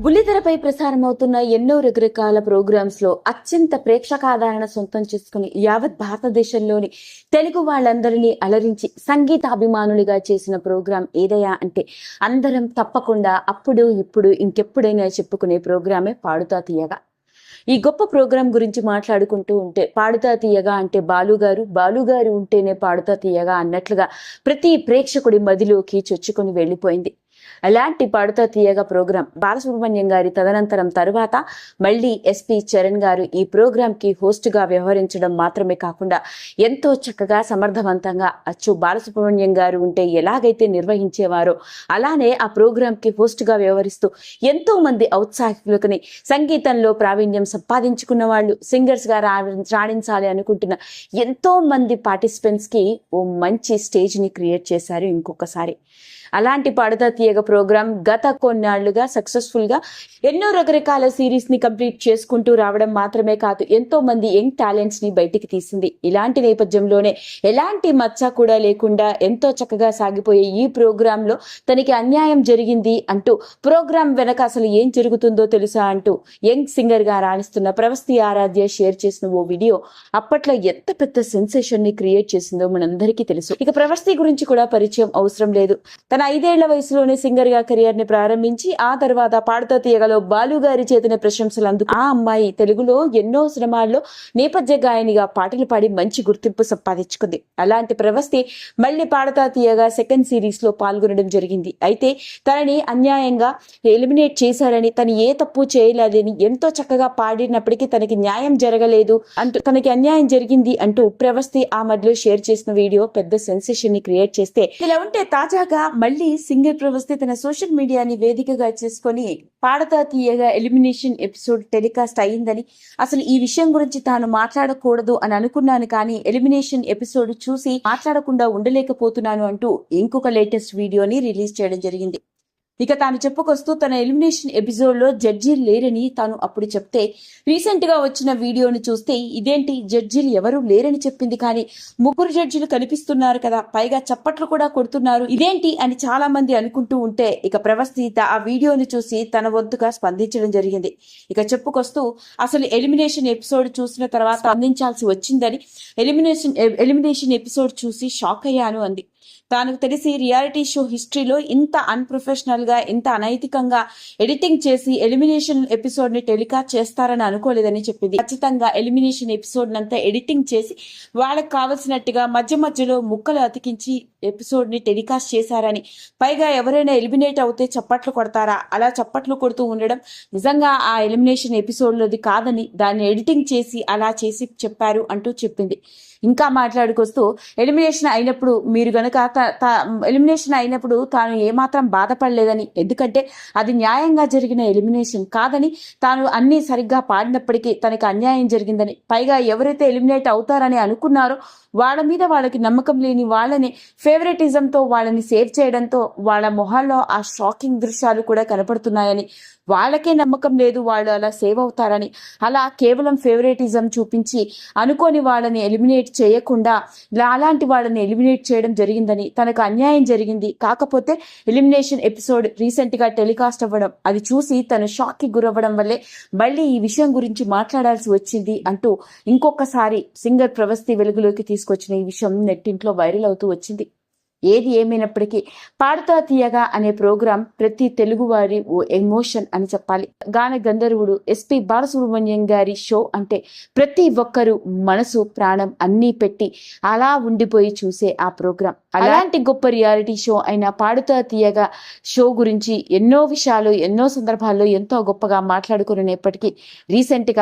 బుల్లితెరపై ప్రసారమవుతున్న ఎన్నో రకరకాల ప్రోగ్రామ్స్లో అత్యంత ప్రేక్షకాదరణ సొంతం చేసుకుని యావత్ భారతదేశంలోని తెలుగు వాళ్ళందరినీ అలరించి సంగీతాభిమానులుగా చేసిన ప్రోగ్రాం ఏదయా అంటే అందరం తప్పకుండా అప్పుడు ఇప్పుడు ఇంకెప్పుడైనా చెప్పుకునే ప్రోగ్రామే పాడుతా తీయగా. ఈ గొప్ప ప్రోగ్రాం గురించి మాట్లాడుకుంటూ ఉంటే పాడుతా తీయగా అంటే బాలుగారు బాలుగారు ఉంటేనే పాడుతా తీయగా అన్నట్లుగా ప్రతి ప్రేక్షకుడి మదిలోకి చొచ్చుకొని వెళ్ళిపోయింది. అలాంటి పాడుతో తీయగా ప్రోగ్రాం? బాలసుబ్రహ్మణ్యం గారి తదనంతరం తరువాత మళ్ళీ ఎస్పి చరణ్ గారు ఈ ప్రోగ్రాం కి హోస్ట్గా వ్యవహరించడం మాత్రమే కాకుండా ఎంతో చక్కగా సమర్థవంతంగా అచ్చు బాలసుబ్రహ్మణ్యం గారు ఉంటే ఎలాగైతే నిర్వహించేవారో అలానే ఆ ప్రోగ్రాం కి హోస్ట్గా వ్యవహరిస్తూ ఎంతో మంది ఔత్సాహికులకుని సంగీతంలో ప్రావీణ్యం సంపాదించుకున్న వాళ్ళు సింగర్స్గా రా- రాణించాలి అనుకుంటున్న ఎంతో మంది పార్టిసిపెంట్స్కి ఓ మంచి స్టేజ్ని క్రియేట్ చేశారు ఇంకొకసారి. అలాంటి పాడతా తీయగ ప్రోగ్రాం గత కొన్నాళ్ళుగా సక్సెస్ఫుల్గా ఎన్నో రకరకాల సిరీస్ని కంప్లీట్ చేసుకుంటూ రావడం మాత్రమే కాదు ఎంతో మంది యంగ్ టాలెంట్స్ని బయటికి తీసింది. ఇలాంటి నేపథ్యంలోనే ఎలాంటి మచ్చ కూడా లేకుండా ఎంతో చక్కగా సాగిపోయే ఈ ప్రోగ్రామ్లో తనకి అన్యాయం జరిగింది అంటూ ప్రోగ్రాం వెనక అసలు ఏం జరుగుతుందో తెలుసా అంటూ యంగ్ సింగర్గా రాణిస్తున్న ప్రవస్తి ఆరాధ్య షేర్ చేసిన ఓ వీడియో అప్పట్లో ఎంత పెద్ద సెన్సేషన్ని క్రియేట్ చేసిందో మనందరికీ తెలుసు. ఇక ప్రవస్తి గురించి కూడా పరిచయం అవసరం లేదు. తన ఐదేళ్ళ వయసులోనే సింగర్గా కెరియర్ని ప్రారంభించి ఆ తర్వాత పాడుతా తీయగలో బాలు గారి చేతిన ప్రశంసలు అందుకు ఆ అమ్మాయి తెలుగులో ఎన్నో సినిమాల్లో నేపథ్య గాయనిగా పాటలు పాడి మంచి గుర్తింపు సంపాదించుకుంది. అలాంటి ప్రవస్తి మళ్ళీ పాడతా తీయగా సెకండ్ సిరీస్లో పాల్గొనడం జరిగింది. అయితే తనని అన్యాయంగా ఎలిమినేట్ చేశారని తను ఏ తప్పు చేయలేదని ఎంతో చక్కగా పాడినప్పటికీ తనకి న్యాయం జరగలేదు అంటూ తనకి అన్యాయం జరిగింది అంటూ ప్రవస్తి ఆ మధ్యలో షేర్ చేసిన వీడియో పెద్ద సెన్సేషన్ని క్రియేట్ చేస్తే ఇలా ఉంటే తాజాగా మళ్ళీ సింగర్ ప్రవస్తే తన సోషల్ మీడియాని వేదికగా చేసుకొని పాడతా తీయగా ఎలిమినేషన్ ఎపిసోడ్ టెలికాస్ట్ అయ్యిందని అసలు ఈ విషయం గురించి తాను మాట్లాడకూడదు అని అనుకున్నాను కానీ ఎలిమినేషన్ ఎపిసోడ్ చూసి మాట్లాడకుండా ఉండలేకపోతున్నాను అంటూ ఇంకొక లేటెస్ట్ వీడియోని రిలీజ్ చేయడం జరిగింది. ఇక తాను చెప్పుకొస్తూ తన ఎలిమినేషన్ ఎపిసోడ్లో జడ్జీలు లేరని తాను అప్పుడు చెప్తే రీసెంట్గా వచ్చిన వీడియోని చూస్తే ఇదేంటి జడ్జీలు ఎవరు లేరని చెప్పింది కానీ ముగ్గురు జడ్జీలు కనిపిస్తున్నారు కదా పైగా చప్పట్లు కూడా కొడుతున్నారు. ఇదేంటి అని చాలా మంది అనుకుంటూ ఉంటే ఇక ప్రవస్థిత ఆ వీడియోని చూసి తన వంతుగా స్పందించడం జరిగింది. ఇక చెప్పుకొస్తూ అసలు ఎలిమినేషన్ ఎపిసోడ్ చూసిన తర్వాత స్పందించాల్సి వచ్చిందని ఎలిమినేషన్ ఎలిమినేషన్ ఎపిసోడ్ చూసి షాక్ అయ్యాను అంది. తనకు తెలిసి రియాలిటీ షో హిస్టరీలో ఇంత అన్ప్రొఫెషనల్గా ఇంత అనైతికంగా ఎడిటింగ్ చేసి ఎలిమినేషన్ ఎపిసోడ్ని టెలికాస్ట్ చేస్తారని అనుకోలేదని చెప్పింది. ఖచ్చితంగా ఎలిమినేషన్ ఎపిసోడ్ అంతా ఎడిటింగ్ చేసి వాళ్ళకి కావలసినట్టుగా మధ్య మధ్యలో ముక్కలు అతికించి ఎపిసోడ్ని టెలికాస్ట్ చేశారని. పైగా ఎవరైనా ఎలిమినేట్ అవుతే చప్పట్లు కొడతారా? అలా చప్పట్లు కొడుతూ ఉండడం నిజంగా ఆ ఎలిమినేషన్ ఎపిసోడ్లోది కాదని దాన్ని ఎడిటింగ్ చేసి అలా చేసి చెప్పారు అంటూ చెప్పింది. ఇంకా మాట్లాడుకొస్తూ ఎలిమినేషన్ అయినప్పుడు మీరు గనక ఎలిమినేషన్ అయినప్పుడు తాను ఏమాత్రం బాధపడలేదని ఎందుకంటే అది న్యాయంగా జరిగిన ఎలిమినేషన్ కాదని తాను అన్ని సరిగ్గా పాడినప్పటికీ తనకి అన్యాయం జరిగిందని. పైగా ఎవరైతే ఎలిమినేట్ అవుతారని అనుకున్నారో వాళ్ళ మీద వాళ్ళకి నమ్మకం లేని వాళ్ళని ఫేవరెటిజంతో వాళ్ళని సేవ్ చేయడంతో వాళ్ళ మొహాల్లో ఆ షాకింగ్ దృశ్యాలు కూడా కనపడుతున్నాయని వాళ్ళకే నమ్మకం లేదు వాళ్ళు అలా సేవ్ అవుతారని. అలా కేవలం ఫేవరెటిజం చూపించి అనుకోని వాళ్ళని ఎలిమినేట్ చేయకుండా ఇలా అలాంటి వాళ్ళని ఎలిమినేట్ చేయడం జరిగిందని తనకు అన్యాయం జరిగింది. కాకపోతే ఎలిమినేషన్ ఎపిసోడ్ రీసెంట్గా టెలికాస్ట్ అవ్వడం అది చూసి తను షాక్కి గురవ్వడం వల్లే మళ్ళీ ఈ విషయం గురించి మాట్లాడాల్సి వచ్చింది అంటూ ఇంకొకసారి సింగర్ ప్రవస్తి వెలుగులోకి తీసుకొచ్చిన ఈ విషయం నెట్టింట్లో వైరల్ అవుతూ వచ్చింది. ఏది ఏమైనప్పటికీ పాడుతా తీయగా అనే ప్రోగ్రాం ప్రతి తెలుగువారి ఓ ఎమోషన్ అని చెప్పాలి. గాన గంధర్వుడు ఎస్పి బాలసుబ్రహ్మణ్యం గారి షో అంటే ప్రతి ఒక్కరూ మనసు ప్రాణం అన్నీ పెట్టి అలా ఉండిపోయి చూసే ఆ ప్రోగ్రాం. అలాంటి గొప్ప రియాలిటీ షో అయిన పాడుతా తీయగా షో గురించి ఎన్నో విషయాలు ఎన్నో సందర్భాల్లో ఎంతో గొప్పగా మాట్లాడుకునేప్పటికీ రీసెంట్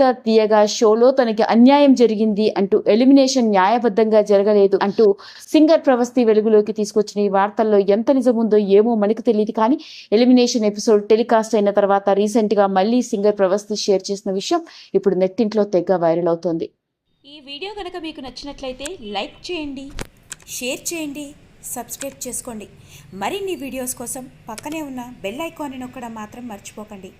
గా తీయగా షోలో తనకి అన్యాయం జరిగింది అంటూ ఎలిమినేషన్ న్యాయబద్ధంగా జరగలేదు అంటూ సింగర్ ప్రవస్తి వెలుగులోకి తీసుకొచ్చిన ఈ వార్తల్లో ఎంత నిజముందో ఏమో మనకు తెలియదు కానీ ఎలిమినేషన్ ఎపిసోడ్ టెలికాస్ట్ అయిన తర్వాత రీసెంట్గా మళ్ళీ సింగర్ ప్రవస్తి షేర్ చేసిన విషయం ఇప్పుడు నెట్టింట్లో తెగ వైరల్ అవుతోంది. ఈ వీడియో కనుక మీకు నచ్చినట్లయితే లైక్ చేయండి షేర్ చేయండి సబ్స్క్రైబ్ చేసుకోండి. మరిన్ని వీడియోస్ కోసం పక్కనే ఉన్న బెల్ ఐకాన్ని నొక్కడం మాత్రం మర్చిపోకండి.